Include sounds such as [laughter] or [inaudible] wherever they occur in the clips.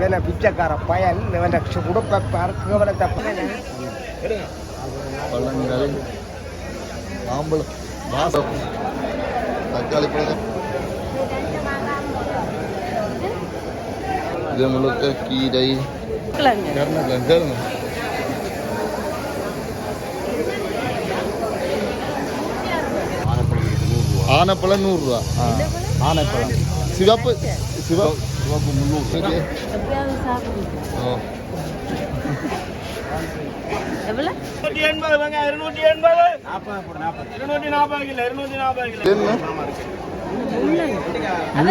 இவனை பிச்சைக்கார பயல் இவனை உடுப்ப கேவலத்தை பழங்கள் மாம்பழம் வாசம் தக்காளி பழம். இது முழுக்க கீரை. கருணக்கிழங்கு. ஆனப்பழம் நூறுரூவா. ஆனைப்பழம். சிவப்பு சிவ சிவப்பு முந்நூறு என்ன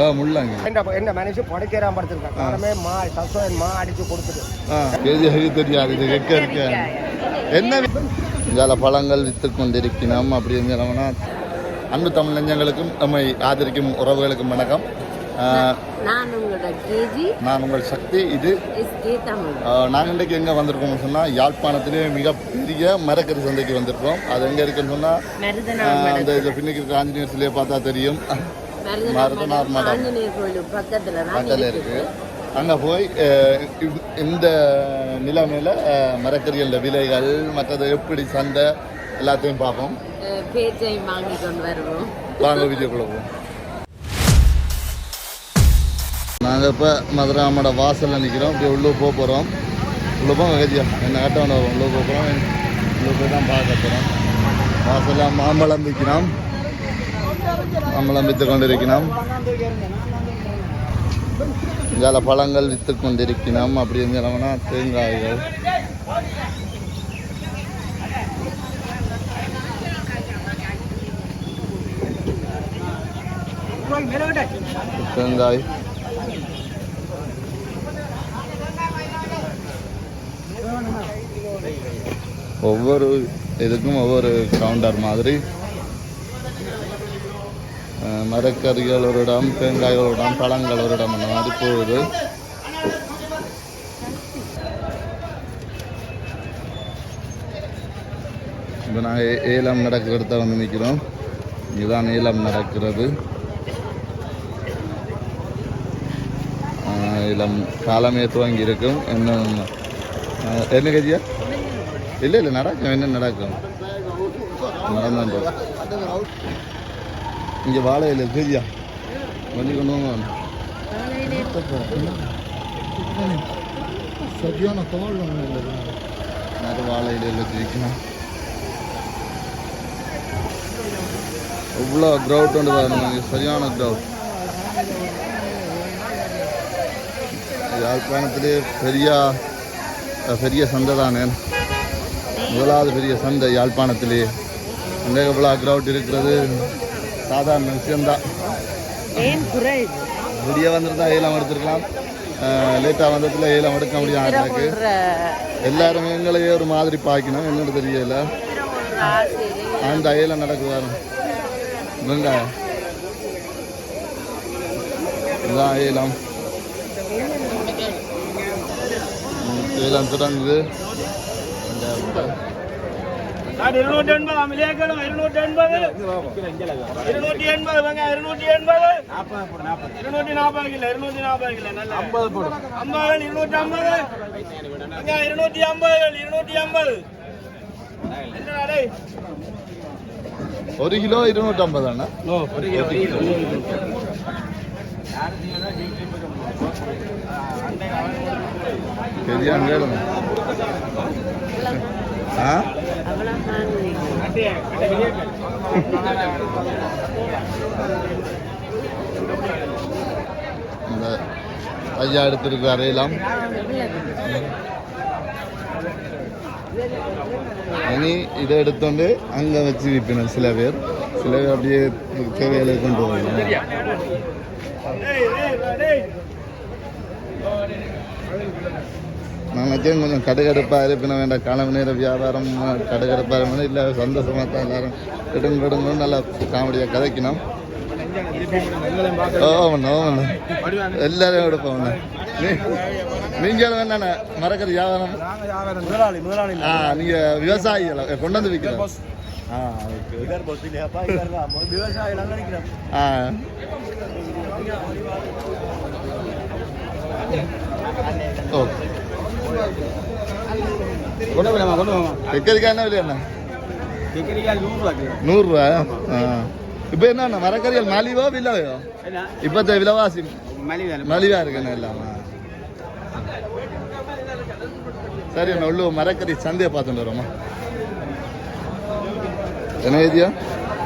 ஆ முள்ளாங்க. என்ன என்ன மனுஷன் படுக்கிறான் படுத்திருக்கான் காரணமே மா சசோன் மா அடிச்சு கொடுத்துட்டு. தெரியாது இது எக்க இருக்க. என்ன இங்கால பழங்கள் வித்து கொண்டிருக்கிறோம் அப்படி இருந்தோம்னா அன்பு தமிழ் நெஞ்சங்களுக்கும் நம்மை ஆதரிக்கும் உறவுகளுக்கும் வணக்கம். நான் உங்கள் சக்தி இது. நாங்கள் இன்றைக்கு எங்கே வந்திருக்கோம்னு சொன்னால் யாழ்ப்பாணத்திலே மிகப்பெரிய மரக்கறி சந்தைக்கு வந்திருக்கோம். அது எங்கே இருக்குன்னு சொன்னால் அந்த இதில் பின்னுக்கு இருக்க ஆஞ்சநேயர் சிலையை பார்த்தா தெரியும். மருதனார் மடம். பக்கத்துல இருக்கு. அங்கே போய் இந்த- நிலைமையில் மரக்கறிகள விலைகள் மற்றது எப்படி சந்தை எல்லாத்தையும் பார்ப்போம். பேச்சை வாங்கி கொண்டு வருவோம். வாங்க வீடியோக்குள்ள போவோம். நாங்கள் இப்போ மதுராமோட வாசலில் நிற்கிறோம் இப்படி உள்ளே போக போகிறோம் உள்ளே போங்க கஜியா என்ன வரும். உள்ளே போக போகிறோம் உள்ளே போய் தான் பார்க்க போகிறோம் வாசலில் மாம்பழம் விற்கிறோம் மாம்பழம் விற்று கொண்டிருக்கிறோம். இங்கால பழங்கள் விற்று கொண்டிருக்கிறோம். அப்படி இருந்தோம்னா தேங்காய்கள். தேங்காய். ஒவ்வொரு இதுக்கும் ஒவ்வொரு கவுண்டர் மாதிரி. மரக்கறிகள் ஒரு இடம் தேங்காய்கள் ஒரு இடம் பழங்கள் ஒரு இடம் அந்த மாதிரி போகுது. இப்போ நாங்கள் ஏலம் நடக்கிற வந்து நிற்கிறோம் இதுதான் ஏலம் நடக்கிறது. இளம் காலமே துவங்கி இருக்கும் இன்னும் என்ன கஜியா இல்லை இல்லை நடக்கும். என்ன நடக்கும்? நடந்து இங்கே வாழை இல்லை கஜியா வண்டி கொண்டு வாங்க சரியான தோல் நிறைய வாழை இலையில் வச்சிருக்கணும் இவ்வளோ க்ரௌட் வந்து பாருங்க சரியான க்ரௌட் யாழ்ப்பாணத்திலே பெரிய பெரிய சந்தை தானே முதலாவது பெரிய சந்தை யாழ்ப்பாணத்திலே. அங்கே இவ்வளோ க்ரௌட் இருக்கிறது. சாதாரண விஷயம்தான். விடிய வந்திருந்தா ஏலம் எடுத்துருக்கலாம். லேட்டாக வந்ததுல ஏலம் எடுக்க முடியாது எனக்கு. எல்லாரும் எங்களையே ஒரு மாதிரி பார்க்கணும் என்னன்னு தெரியல. அந்த ஏலம் நடக்குதாரு வெங்காயம் இதான் ஏலம். ஏலம் தொடங்குது. இருநூத்தி எண்பது அமிலேக்களும் இருநூத்தி எண்பது இருநூத்தி எண்பது வெங்காயம் இருநூத்தி எண்பது இருநூத்தி நாற்பது கிலோ இருநூத்தி நாற்பது கிலோ நல்ல. ஐம்பது போடும் ஐம்பது இருநூத்தி ஐம்பது இருநூத்தி ஐம்பது ஐம்பது டேய்? ஒரு கிலோ இருநூற்றம்பது அண்ணா. பெரிய கேளுங்க ஆ அவ்வளோ இந்த ஐயா எடுத்திருக்காரு அறையலாம் இனி இதை எடுத்துட்டு அங்கே வச்சு விற்பினோம் சில பேர். சில பேர் அப்படியே தேவையில கொண்டு போகணும். டேய் நிச்சயம் கொஞ்சம் கடுகடுப்பாக இருப்பின வேண்டாம் கனவு நேர வியாபாரம் கடுகடுப்பாக இருக்கணும் இல்லை சந்தோஷமாக தான் எல்லாரும் எடுங்க எடுங்க நல்லா காமெடியாக கதைக்கணும் ஓவண்ணா ஓவண்ணா எல்லாரும் எடுப்போம் நீங்கள் வேணாண்ணே மறக்கிற வியாபாரம்? ஆ நீங்கள் விவசாயிகளை? கொண்டு வந்து விற்கிறோம் ஆ ஓகே ஆ. ஓ கொண்டு போலாமா கொண்டு போமா வெக்கரிக்காய் என்ன விலையா டிகிரிக்கால் நூறுரூவா? நூறுரூவா இப்போ என்ன மரக்கறிகள் மலிவோ விலையோ என்ன? இப்போத்த விலைவாசி மலிவு இருக்குன்னு இல்லாமா சரி நான் உள்ள மரக்கறி சந்தையை பார்த்துட்டு வரோமா என்ன ஏதியா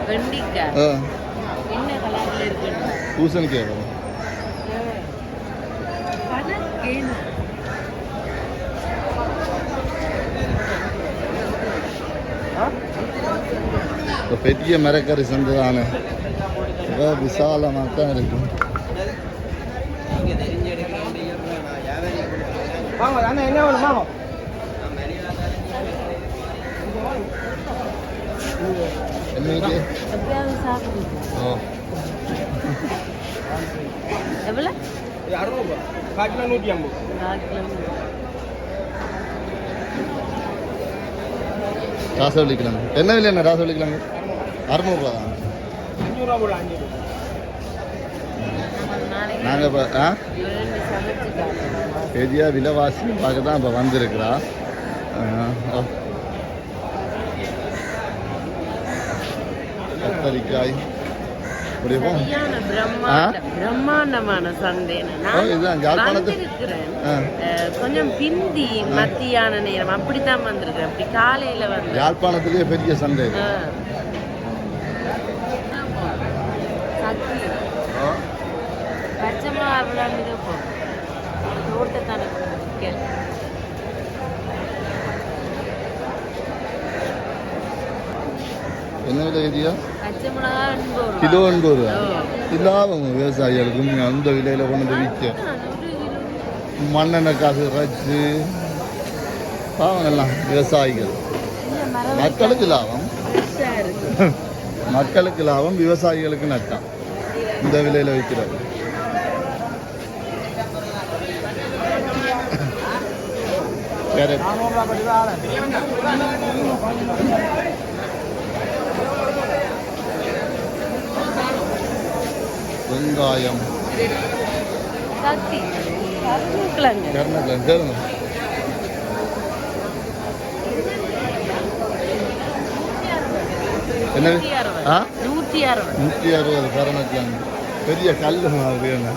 வெண்டிக்காய். ஆ. என்ன கலர்ல இருக்கு பூசணிக்காய் வரும் கணக்கேனா இப்போ பெரிய மரக்கறி சந்தை தானே. ரொம்ப விசாலமாக தான் இருக்கும் வாங்க அண்ணா என்ன எவ்வளோ அறுநூறுபா காட்டினா நூற்றி ஐம்பது. ராசவள்ளிக்கிழங்கு என்ன விலை என்ன ராசவள்ளிக்கிழங்கு அறுநூறுவா தான். நாங்கள் இப்போ ஆ? பெரிய விலைவாசி பார்க்க தான் இப்போ வந்திருக்கிறா. கத்தரிக்காய். கொஞ்சம் பிந்தி மத்தியான நேரம். அப்படித்தான் வந்திருக்கிறேன். அப்படி காலையில வந்து யாழ்ப்பாணத்திலேயே பெரிய சந்தை இது. சக்தி என்ன விலை ரூபா. கிலோ எண்பது ரூபா. இல்லாம விவசாயிகளுக்கு. அந்த விலையில கொண்டு வந்து விற்க. மண்ணெண்ணெய் காசு ரச்சு பாவம் எல்லாம் விவசாயிகள் மக்களுக்கு லாபம். மக்களுக்கு லாபம் விவசாயிகளுக்கு நட்டம். இந்த விலையில விற்கிறது ஆளு வெங்காயம். கருணக்கிழங்கு என்ன நூற்றி அறுபது. கருணக்கிழங்கு பெரிய கல் மாதிரி என்ன?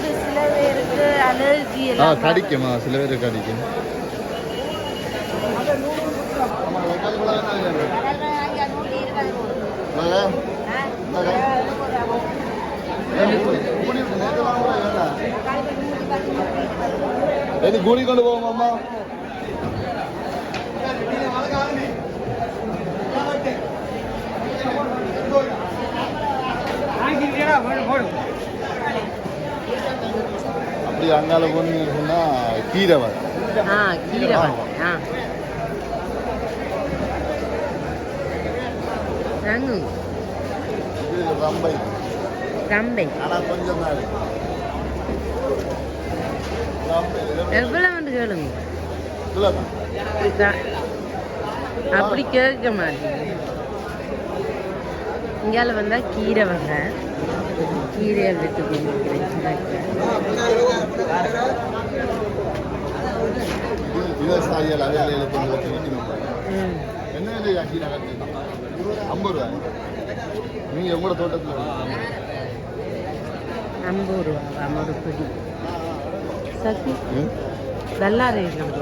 அது சில பேருக்கு அலர்ஜி ஆ எல்லாம் கடிக்குமா சில பேர் கடிக்கும். எது கூடி கொண்டு போவோம் அம்மா? வாங்கிக்கிறீங்களா? போடு போடு. அப்படி அங்கால போனீங்கன்னு சொன்னா கீரை வரும் ஆ கீரை வாங்க ஆ இது ரம்பை. ரம்பை. ஆனா கொஞ்சம் தான் இருக்கு. ரம்பை, இது எவ்வளவு வந்து கேளுங்க. அப்படி கேட்க மாட்டேங்க இங்கால வந்தா கீரை வகை கீரையை விட்டு கொண்டிருக்கிறேன். விவசாயிகள் அவையில கொண்டு என்ன விலை கீரை ஐம்பது ரூபாய். நீங்க உங்களோட தோட்டத்தில் ஐம்பது ரூபா ஒரு பிடி. ம்? நல்லா ரேட் நம்ம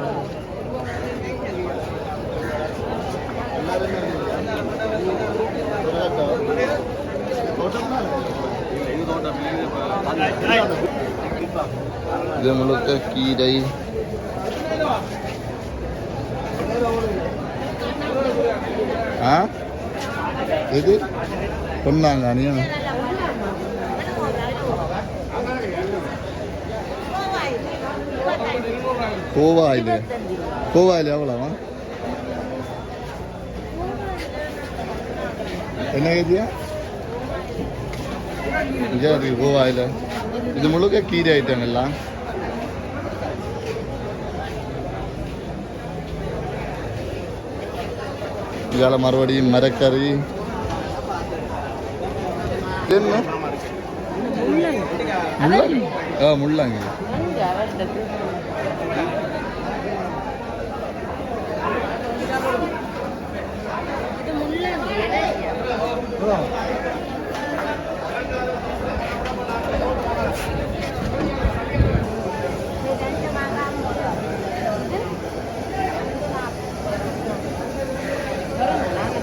இது முழுக்க கீரை ஆ இது பொன்னாங்கானியா கோவாயில் கோவாயில் எவ்வளோவா என்ன கேட்டியா இங்கே இருக்கு கோவாயில் இது முழுக்க கீரை ஐட்டம் எல்லாம் இதால மறுபடியும் மரக்கறி என்ன முள்ளங்கி ஆ முள்ளங்கி அங்க அவர்கிட்ட இது முள்ளங்கி இலையா?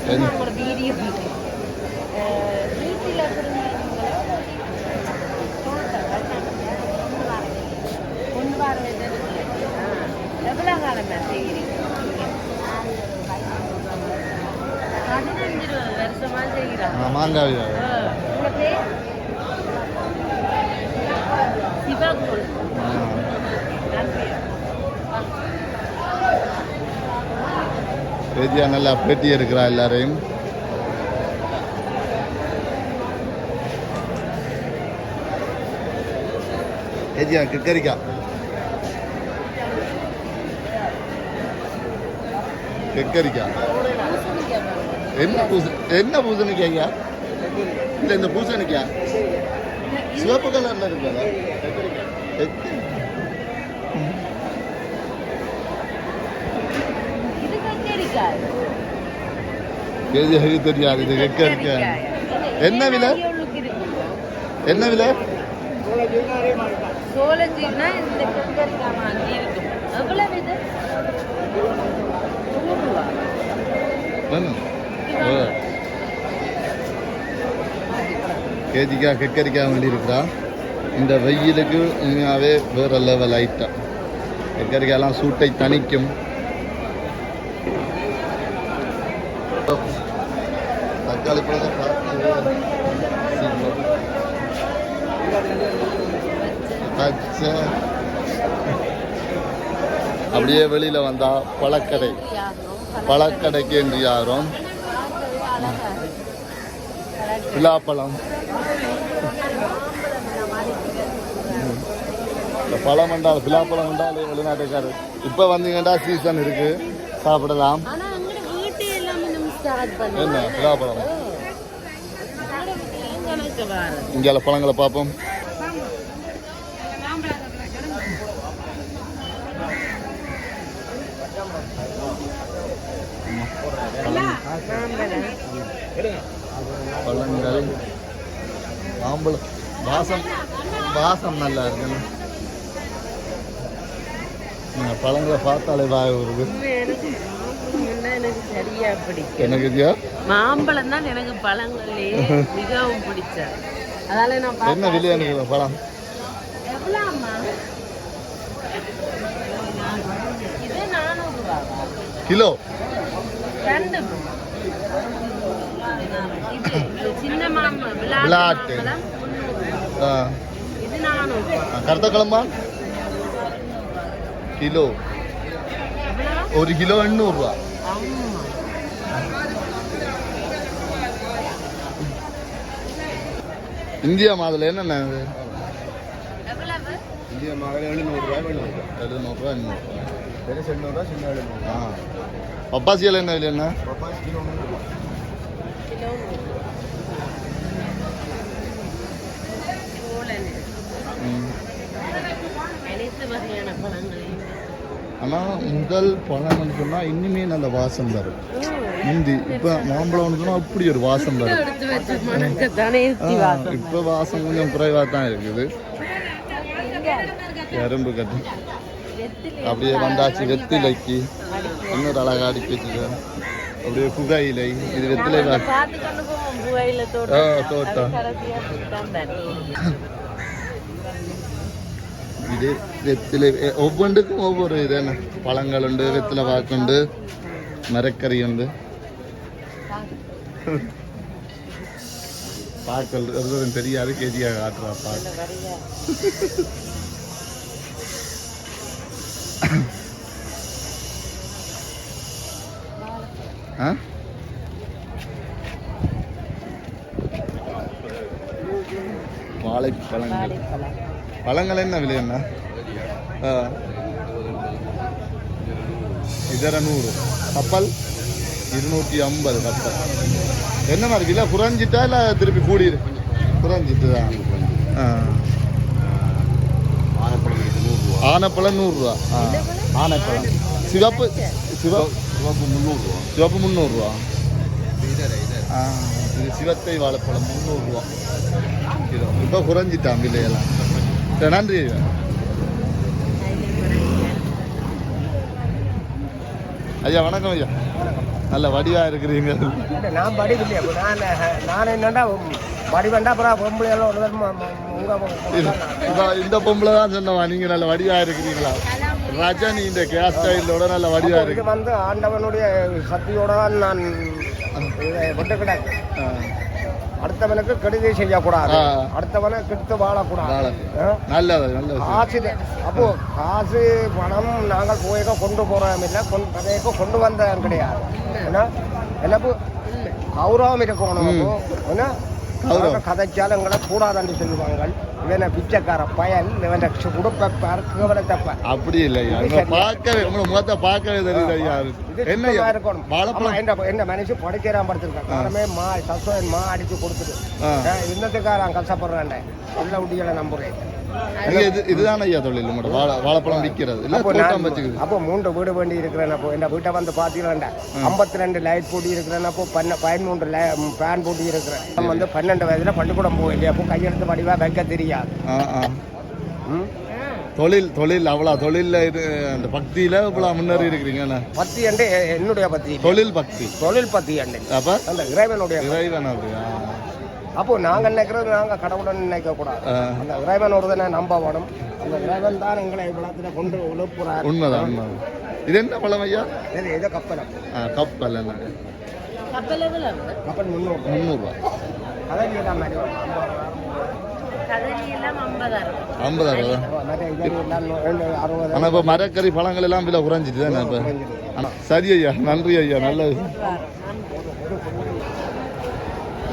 என்ன? ஒரு வீடியோ வீட்டில் கொண்டு வர எவ்வளோ காலமா செய்கிறீங்க பதினஞ்சு இருபது வருஷமா நன்றி பேத்தியா நல்லா பேட்டி எடுக்கிறா எல்லாரையும்? ஏஜியா கிக்கரிக்கா கிக்கரிக்கா என்ன பூச என்ன பூசணிக்காய்யா இல்ல இந்த பூசணிக்கா சிவப்பு கலர்ல இருக்கிறதா கேஜி தெரியாது இது கிக்கரிக்கா என்ன விலை? என்ன விலை? சோளத்தீர்னா இந்த கத்தரிக்காய் மாதிரி இருக்கும். எவ்வளவு இது? நூறு ரூபா கேஜிக்கா கக்கரிக்காய் வேண்டி இருக்கிறா இந்த வெயிலுக்கு உண்மையாகவே வேற லெவல் ஐட்டம் கக்கரிக்காயெல்லாம் சூட்டை தணிக்கும். தக்காளி பழத்தை. பச்சை அப்படியே வெளியில வந்தா பழக்கடை. பழக்கடைக்கு என்று யாரும்? விழாப்பழம். பழம் என்றால் விழாப்பழம் என்றால் வெளிநாட்டுக்காரர் இப்போ வந்தீங்கன்னா சீசன் இருக்கு. சாப்பிடலாம். என்ன? வாரம் இங்கே பழங்களை பார்ப்போம். பழங்கள். மாம்பழம் வாசம். வாசம் நல்லா இருக்குன்னு பழங்களை பார்த்தாலே வாய் வருது எனக்கு மாம்பழம்னா எனக்கு சரியா பிடிக்கும் எனக்கு மாம்பழம் தான் எனக்கு பழங்களே மிகவும் பிடிச்சது. அதால நான் என்ன பார்த்தா- விலை எனக்கு பழம்? கிலோ? ரெண்டு சின்ன மாம்பழம் விளாட்டு இது நானூறு கருத்த கிழம்பா கிலோ ஒரு கிலோ எண்ணூறுரூவா இந்தியா மாதுளை என்னென்ன இந்தியா மாதுளை எழுநூறுரூவா எழுநூறுவா எண்ணூறுரூவா பெருசு எண்ணூறுரூவா சின்ன எழுநூறு ஆ பப்பாசியில் என்ன விலை என்ன பப்பாசி கிலோ நூறு கிலோ நூறு. சோளன் ம். அனைத்து வகையான பழங்களையும் ஆனால் முதல் பழம்னு சொன்னால் இனிமே நல்ல வாசம் தரும். முந்தி இப்போ மாம்பழம்னு சொன்னால் அப்படி ஒரு வாசம் தரும். இப்போ வாசம் கொஞ்சம் குறைவாக தான் இருக்குது. எறும்பு கட்டு. அப்படியே வந்தாச்சு வெத்திலைக்கு. இன்னொரு அழகா அடிக்க வச்சுக்க அப்படியே புகையிலை. இது வெத்திலை தோட்டம் தோட்டம். அது கடைசியா சுத்தம் தரும். இது வெத்திலை ஒவ்வொன்றுக்கும் ஒவ்வொரு இது என்ன பழங்கள் உண்டு வெத்திலை வாக்குண்டு மரக்கறி உண்டு பாக்கள் ஒருவரும் தெரியாது கேஜியாக காட்டுறா பாக்கு இந்த ஆ வாழைப்பழங்கள் பழங்கள் என்ன விலை என்ன இதர நூறு. கப்பல் இருநூற்றி ஐம்பது கப்பல். என்ன மாதிரி விலை? குறைஞ்சிட்டா இல்லை திருப்பி கூடி குறைஞ்சிட்டு தான் ஆனப்பழம் நூறுரூவா. ஆ. ஆனப்பழம். சிவப்பு சிவ சிவப்பு முந்நூறுரூவா சிவப்பு முந்நூறுரூவா ஆ. இது சிவத்தை வாழைப்பழம் முந்நூறுரூவா கிலோ இப்போ குறைஞ்சிட்டான் விலையெல்லாம். நன்றி. ஐயா வணக்கம் ஐயா. நல்ல வடிவாக இருக்கிறீங்க. நான் படிக்கலையே நான் நான் என்னடா படிவண்டா அப்புறம் பொம்பளை எல்லாம் இந்த பொம்பளை தான் சொன்னவா நீங்க நல்ல வடிவா இருக்கிறீங்களா? ரஜினி இந்த கேஸ் ஸ்டைலோட நல்ல வடிவா இது இருக்கு. வந்து ஆண்டவனுடைய சக்தியோட தான் நான் விட்டு ஆ, அடுத்தவனுக்கு கெடுதி செய்யக்கூடாது. அடுத்தவனை கெடுத்து வாழக்கூடாது? நல்லது நல்ல விஷயம் காசு. அப்போ காசு பணம் நாங்கள் போய்க்க கொண்டு போறோம் இல்லை கொண்டு கொண்டு வந்த கிடையாது. ஏன்னா எனக்கு கௌரவம் இருக்கணும். என்ன? எங்களை கூடாதான்னு சொல்லுவாங்க இவனை பிச்சைக்கார பயல் இவனை உடுப்ப கவனத்தை அப்படி இல்லை பார்க்கவே உங்களை முகத்தை பார்க்கவே தெரியுது ஐயா. என்ன இருக்கணும். ஆமா, என்ன என்ன மனுஷன் படிக்கிறான் படுத்திருக்கான் காரணமே மா சஸ்வன் மா அடிச்சு கொடுத்துட்டு. இன்னத்துக்காரன் கஷ்டப்படுறான்டே உள்ள உடிகளை நம்புறேன். இது இதுதான் ஐயா தொழில் உங்களோட வாழை வாழைப்பழம் விற்கிறது. இல்லை தோட்டம் நான் வச்சுக்குது அப்போ மூன்று வீடு வேண்டி இருக்கிறேன். அப்போ என் வீட்டை வந்து பார்த்தீங்களா ஐம்பத்தி ரெண்டு லைட் போட்டி இருக்கிறேன். அப்போ பன்ன பதிமூன்று ஃபேன் போட்டி இருக்கிறேன். நான் வந்து பன்னெண்டு வயதுல பள்ளிக்கூடம் போயில்லையா அப்போ கையெழுத்து படிவா வைக்க தெரியாது? தொழில் தொழில் அவ்வளோ தொழிலில் இது அந்த பக்தியில் இவ்வளோ முன்னேறி இருக்கிறீங்க என்ன? பத்தி என்று எ- என்னுடைய பத்தி தொழில் பக்தி. தொழில் பத்தி என்று அப்போ? அந்த இறைவனுடைய இறைவன் அப்படியா? அப்போ நாங்க நினைக்கிறது நாங்க கடவுளன் நினைக்க கூடாது. அந்த இறைவன் ஒருதனை நம்ப வேணும். அந்த இறைவன் தான் எங்களை இவ்வளத்துல கொண்டு உழுப்புறார். உண்மைதான் உண்மைதான். இது என்ன பழம் ஐயா? இது எதோ கப்பல். கப்பல் கப்பல் கப்பல் முன்னூறு முந்நூறுரூவா கதைக்கு தான் மாதிரி வரும். கதலி எல்லாம் இப்போ மரக்கறி பழங்கள் எல்லாம் விலை குறைஞ்சிட்டு தானே இப்போ? ஆனா, சரி ஐயா நன்றி ஐயா நல்லது.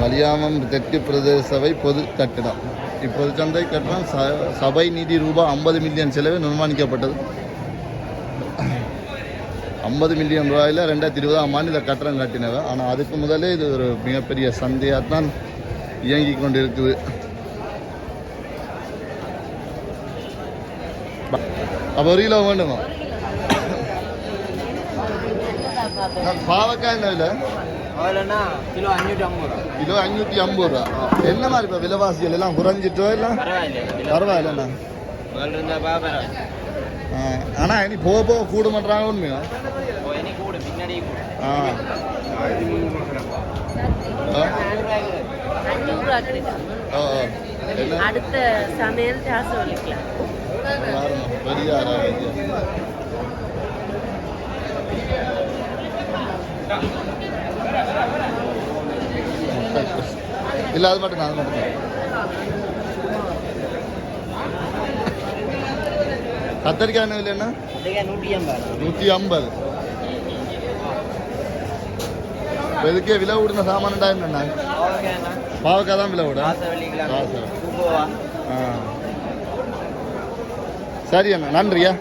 வலியாமம் தெற்கு பிரதேச சபை பொது கட்டிடம். இப்போது சந்தை கட்டணம் ச- சபை நிதி ரூபாய் ஐம்பது மில்லியன் செலவு நிர்மாணிக்கப்பட்டது. ஐம்பது மில்லியன் ரூபாயில் ரெண்டாயிரத்தி இருபதாம் ஆண்டு இந்த கட்டடம் கட்டினவ. ஆனால் அதுக்கு முதலே இது ஒரு மிகப்பெரிய சந்தையாக தான் இயங்கி கொண்டு இருக்குது அப்போ ஒரு கிலோ வேண்டுமா? பாவக்காய் என்ன விலை? அதுலன்னா கிலோ அஞ்சூற்றி ஐம்பது ரூபா. கிலோ அஞ்சூற்றி ஐம்பது ரூபா. என்ன மாதிரி இப்போ விலைவாசிகள் எல்லாம் குறைஞ்சிட்டோ இல்லை? பரவாயில்லண்ணா ஆனால் இனி போக போக கூடு பண்ணுறாங்க உண்மையா? ஆ. அடுத்த சமையல் பெரிய. இல்ல அது மட்டும் அது மட்டும். கத்தரிக்காய் என்ன விலை என்ன? நூற்றி ஐம்பது. இதுக்கே விலை விடுன சாமான்டா என்னண்ணா பாவக்காய் தான் விலை விடும். ஆ. சரி அண்ணா நன்றியா.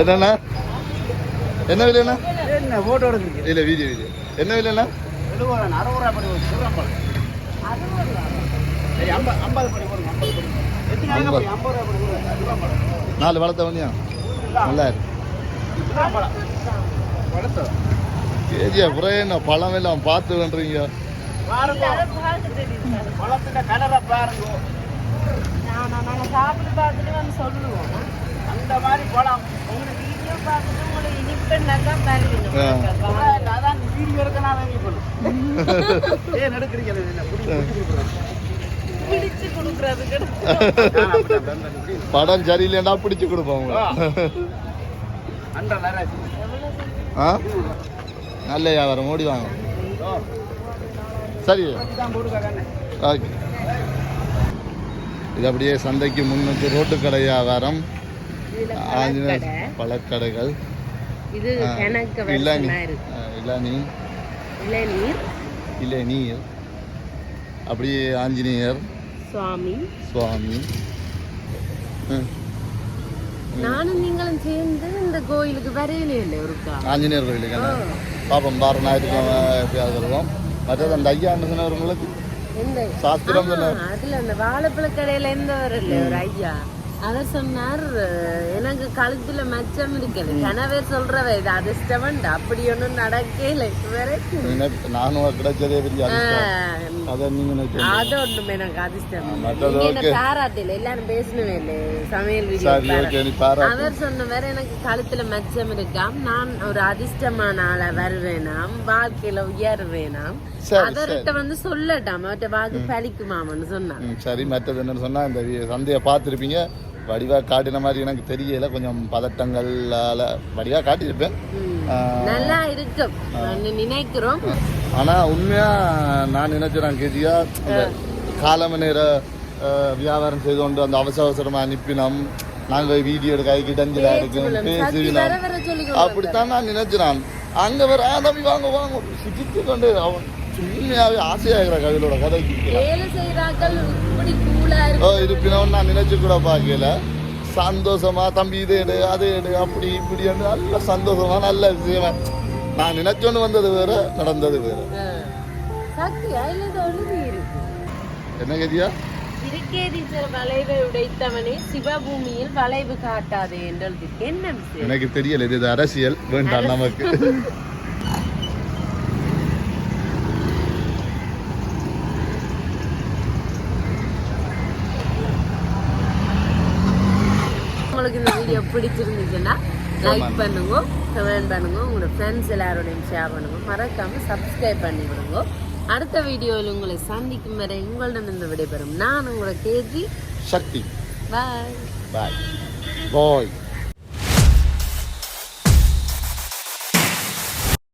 என்னண்ணா? என்ன விலைண்ணா? என்ன ஃபோட்டோ எடுக்கிறீங்க இல்லை வீடியோ வீடியோ என்ன விலைண்ணா? எழுபது அறுபது ரூபா படி சரி ஐம்பது ஐம்பது படி போடுங்க ஐம்பது படி. எத்தனை ஐம்பது. படி ஐம்பது ரூபா படி போடுங்க சிறுவம்பல் நாலு வளர்த்தவனியா நல்லா இருக்கு. சிறுவம்பலம் வளர்த்தது கேஜியா புறைய என்ன பழம் எல்லாம் பார்த்து பண்ணுறீங்க பாருங்க. பார்க்க தெரியுது. பழத்தின கலரை பாருங்க. நாங்கள் நாங்கள் சாப்பிட்டு பார்த்துட்டு வந்து சொல்லுவோம். அந்த மாதிரி பழம். படம் சரியில்லைன்னா பிடிச்சு கொடுப்போம் நல்ல வியாபாரம் ஓடி வாங்க. சரி. ஓகே. இது அப்படியே சந்தைக்கு முன்னுக்கு ரோட்டு கடை வியாபாரம். ஆஞ்சநேயர் பழக்கடைகள். இது எனக்கு இளநீ. இருக்கு. இளநீர். இளநீர். அப்படியே ஆஞ்சநேயர். சுவாமி. சுவாமி. நானும் நீங்களும் சேர்ந்து இந்த கோயிலுக்கு வரையிலே இல்லை ஒருக்கா ஆஞ்சநேயர் கோயிலுக்கு? பாப்போம் பாரு ஞாயிற்றுக்கிழமை எப்பயாவது வருவோம். மற்றது அந்த ஐயா சொன்னவர்களுக்கு சாஸ்திரம் அதுல அந்த வாழைப்பழ கடையில இருந்தவர் இல்ல ஒரு ஐயா. அவர் சொன்னார் எனக்கு கழுத்துல மச்சம் இருக்குது கணவர் சொல்றவ இது அதிர்ஷ்டவன் அப்படி ஒண்ணும் நடக்கல வரைக்கும் நானும் கிடைச்சதே பெரிய. அதை ஒண்ணும் எனக்கு அதிர்ஷ்டம் என்ன. பாராட்டல? எல்லாரும் பேசணுமே இல்ல சமையல் அவர் சொன்னவர் எனக்கு கழுத்துல மச்சம் இருக்காம். நான் ஒரு அதிர்ஷ்டமான ஆளா வருவேனாம். வாழ்க்கையில உயர்வேனாம். சரி, அவர்கிட்ட வந்து சொல்லட்டாம். அவர்கிட்ட வாக்கு பழிக்குமாமன்னு சொன்னான் சரி மற்றது என்னன்னு சொன்னா இந்த சந்தையை பார்த்துருப்பீங்க. வடிவா காட்டின மாதிரி எனக்கு தெரியல. கொஞ்சம் பதட்டங்களால வடிவா காட்டியிருப்பேன். நல்லா இருக்கும். நான் நினைக்கிறோம். ஆனா உண்மையா நான் நினைச்சேன் கேஜியா இந்த காலம நேர வியாபாரம் செய்து கொண்டு அந்த அவசர அவசரமா அனுப்பினோம். நாங்க வீடியோ எடுக்க கிடஞ்சலா வர சொல்லி அப்படித்தான் நான் நினைச்சினான் அங்க வர ஆ தம்பி வாங்க வாங்க. சிரித்து கொண்டு அவன் உண்மையாவே ஆசையாகிற கவிலோட கதை இருப்பினும் நான் நினைச்சு கூட பார்க்கல. சந்தோஷமா தம்பி இது எடு அது எடு அப்படி இப்படி நல்ல சந்தோஷமா நல்ல விஷயமா. நான் நினைச்சோன்னு வந்தது வேற நடந்தது வேற. இருக்கு. என்ன கதியா? வளைவை உடைத்தவனே சிவபூமியில் வளைவு காட்டாதே என்று எழுதியிருக்கு. என்ன எனக்கு தெரியல இது அரசியல் வேண்டாம் நமக்கு [laughs] உங்களுக்கு இந்த வீடியோ பிடிச்சிருந்துச்சுன்னா லைக் பண்ணுங்க கமெண்ட் பண்ணுங்க உங்களோட ஃப்ரெண்ட்ஸ் எல்லாரோடையும் ஷேர் பண்ணுங்க. மறக்காம சப்ஸ்கிரைப் பண்ணி விடுங்க. அடுத்த வீடியோவில் உங்களை சந்திக்கும் வரை உங்களிடம் இருந்து விடைபெறும். நான் உங்களோட கேஜி சக்தி. பாய் பாய் பாய்